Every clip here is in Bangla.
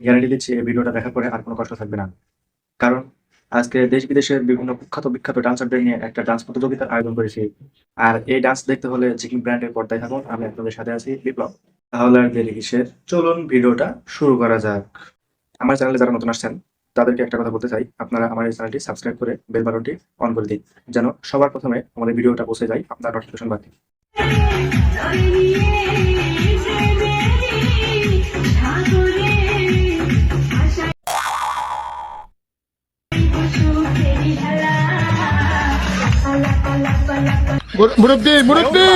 গ্যারান্টি দিচ্ছি এই ভিডিওটা দেখার পরে আর কোনো কষ্ট থাকবে না কারণ আজকে দেশ বিদেশের বিভিন্ন কুখ্যাত বিখ্যাত ডান্সারদের নিয়ে একটা ডান্স প্রতিযোগিতার আয়োজন করেছি আর এই ডান্স দেখতে হলে জিকিং ব্র্যান্ডের পর্দায় থাকুন আমি আপনাদের সাথে আছি বিপ্লব তাহলে আর দেরি কিসের চলুন ভিডিওটা শুরু করা যাক আমার চ্যানেলে যারা নতুন আসছেন তাদেরকে একটা কথা বলতে চাই আপনারা আমার এই চ্যানেলটি সাবস্ক্রাইব করে বেল বাটনটি অন করে দিন যেন সবার প্রথমে আমাদের ভিডিওটা পৌঁছে যায় আপনার নোটিফিকেশন বাকি মুরব্বী মুরব্বী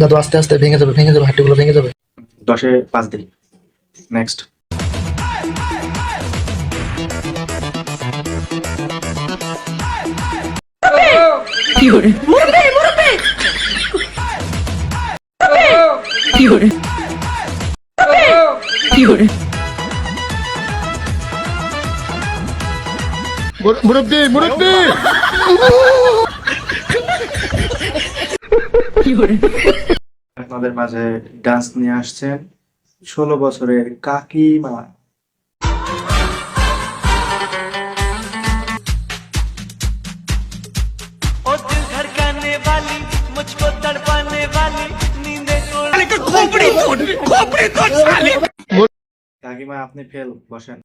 দাদু আস্তে আস্তে ভেঙে যাবে ভেঙে যাবে হাড্ডিগুলো ভেঙে যাবে। দশে পাঁচ দিন। নেক্সট মুরব্বী মুরব্বী! আপনাদের মাঝে ডান্স নিয়ে আসছেন ষোলো বছরের কাকিমা কাকিমা আপনি ফেল বসেন।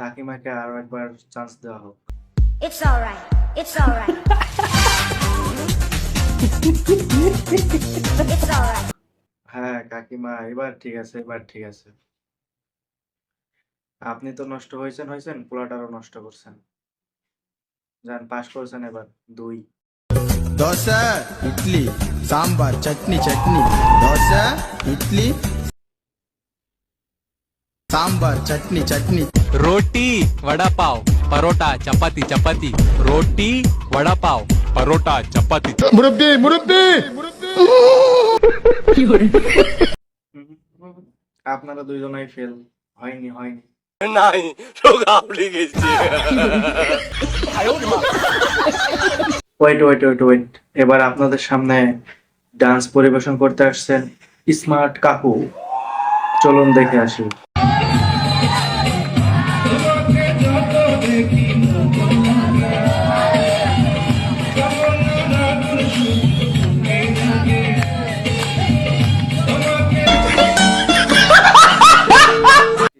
কাকিমাকে আরও একবার চান্স দেওয়া হোক। It's alright. It's alright. হ্যাঁ কাকিমা এবার ঠিক আছে এবার ঠিক আছে। আপনি তো নষ্ট হয়েছেন হয়েছেন পোলাটারও নষ্ট করছেন। যান পাস করছেন এবার দুই। দোসা ইডলি সাম্বার চাটনি চাটনি। দোসা ইডলি সাম্বার চাটনি চাটনি। रोटी वडा पाव परोटा चपाती चपाती रोटी वडा पाव परोटा चपाती মুরব্বী মুরব্বী হুম, আপনারা দুইজনাই ফেল হয়নি হয়নি नहीं रोगा उड़ी गई ওয়েট ওয়েট ওয়েট ওয়েট এবার আপনাদের সামনে ডান্স পরিবেশন করতে আসছেন স্মার্ট কাকু চলুন দেখে আসি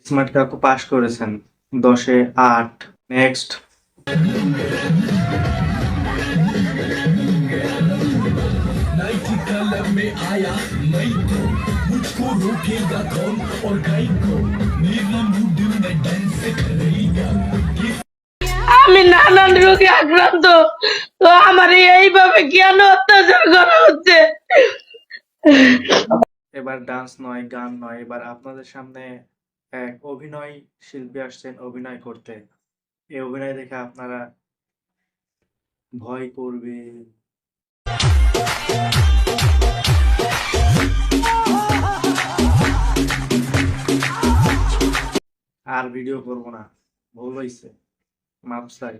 স্মার্ট কাকু পাশ করেছেন। দশে আট। নেক্সট আমি নানান রোগে আক্রান্ত। তো আমার এইভাবে কেন অত্যাচার করা হচ্ছে? এবার ডান্স নয় গান নয় এবার আপনাদের সামনে এক অভিনয় শিল্পী আসছেন, অভিনয় করতে। এই অভিনয় দেখে আপনারা ভয় করবে আর ভিডিও করব না, ভুল হয়েছে মাপ চাই।